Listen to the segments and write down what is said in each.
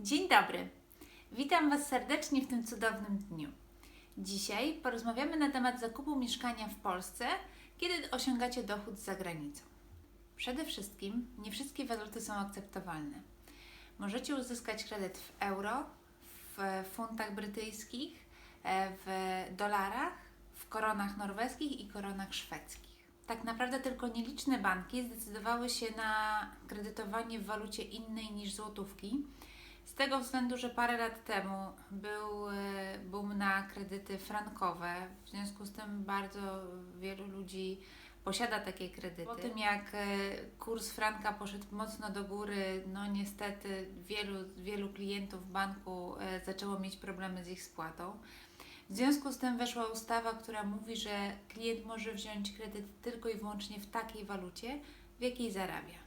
Dzień dobry. Witam Was serdecznie w tym cudownym dniu. Dzisiaj porozmawiamy na temat zakupu mieszkania w Polsce, kiedy osiągacie dochód za granicą. Przede wszystkim nie wszystkie waluty są akceptowalne. Możecie uzyskać kredyt w euro, w funtach brytyjskich, e, w dolarach, w koronach norweskich i koronach szwedzkich. Tak naprawdę tylko nieliczne banki zdecydowały się na kredytowanie w walucie innej niż złotówki. Z tego względu, że parę lat temu był e, boom na kredyty frankowe, w związku z tym bardzo wielu ludzi posiada takie kredyty. Po tym jak e, kurs franka poszedł mocno do góry, no niestety wielu, wielu klientów banku e, zaczęło mieć problemy z ich spłatą. W związku z tym weszła ustawa, która mówi, że klient może wziąć kredyt tylko i wyłącznie w takiej walucie, w jakiej zarabia.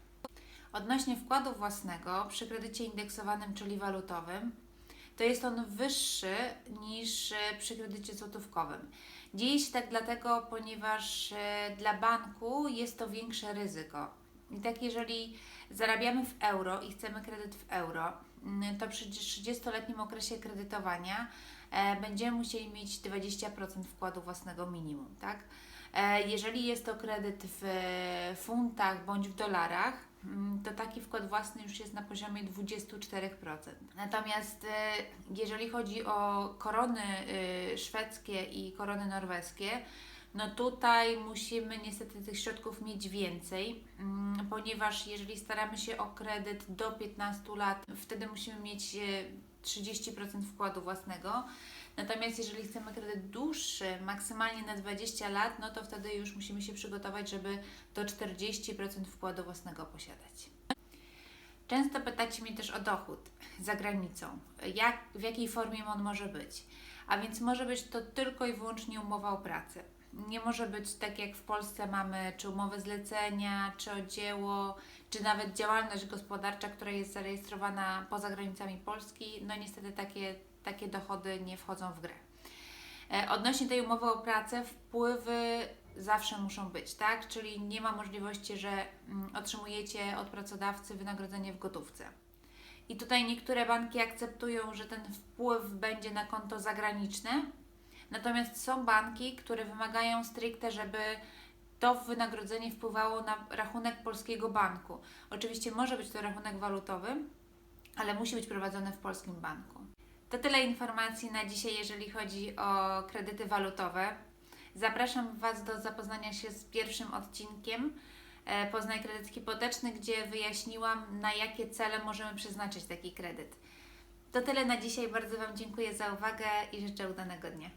Odnośnie wkładu własnego przy kredycie indeksowanym, czyli walutowym, to jest on wyższy niż e, przy kredycie złotówkowym. Dzieje się tak dlatego, ponieważ e, dla banku jest to większe ryzyko. I tak jeżeli zarabiamy w euro i chcemy kredyt w euro, to przy 30-letnim okresie kredytowania e, będziemy musieli mieć 20% wkładu własnego minimum, tak? Jeżeli jest to kredyt w funtach bądź w dolarach, to taki wkład własny już jest na poziomie 24%. Natomiast e, jeżeli chodzi o korony e, szwedzkie i korony norweskie, no tutaj musimy niestety tych środków mieć więcej, mm, ponieważ jeżeli staramy się o kredyt do 15 lat, wtedy musimy mieć e, 30% wkładu własnego. Natomiast jeżeli chcemy kredyt dłuższy, maksymalnie na 20 lat, no to wtedy już musimy się przygotować, żeby do 40% wkładu własnego posiadać. Często pytacie mnie też o dochód za granicą. Jak, w jakiej formie on może być? A więc może być to tylko i wyłącznie umowa o pracę. Nie może być tak jak w Polsce mamy czy umowę zlecenia, czy o dzieło, czy nawet działalność gospodarcza, która jest zarejestrowana poza granicami Polski. No niestety takie, takie dochody nie wchodzą w grę. E, Odnośnie tej umowy o pracę, wpływy zawsze muszą być, tak? Czyli nie ma możliwości, że mm, otrzymujecie od pracodawcy wynagrodzenie w gotówce. I tutaj niektóre banki akceptują, że ten wpływ będzie na konto zagraniczne, natomiast są banki, które wymagają stricte, żeby to wynagrodzenie wpływało na rachunek polskiego banku. Oczywiście może być to rachunek walutowy, ale musi być prowadzone w polskim banku. To tyle informacji na dzisiaj, jeżeli chodzi o kredyty walutowe. Zapraszam Was do zapoznania się z pierwszym odcinkiem e, Poznaj kredyt hipoteczny, gdzie wyjaśniłam, na jakie cele możemy przeznaczyć taki kredyt. To tyle na dzisiaj. Bardzo Wam dziękuję za uwagę i życzę udanego dnia.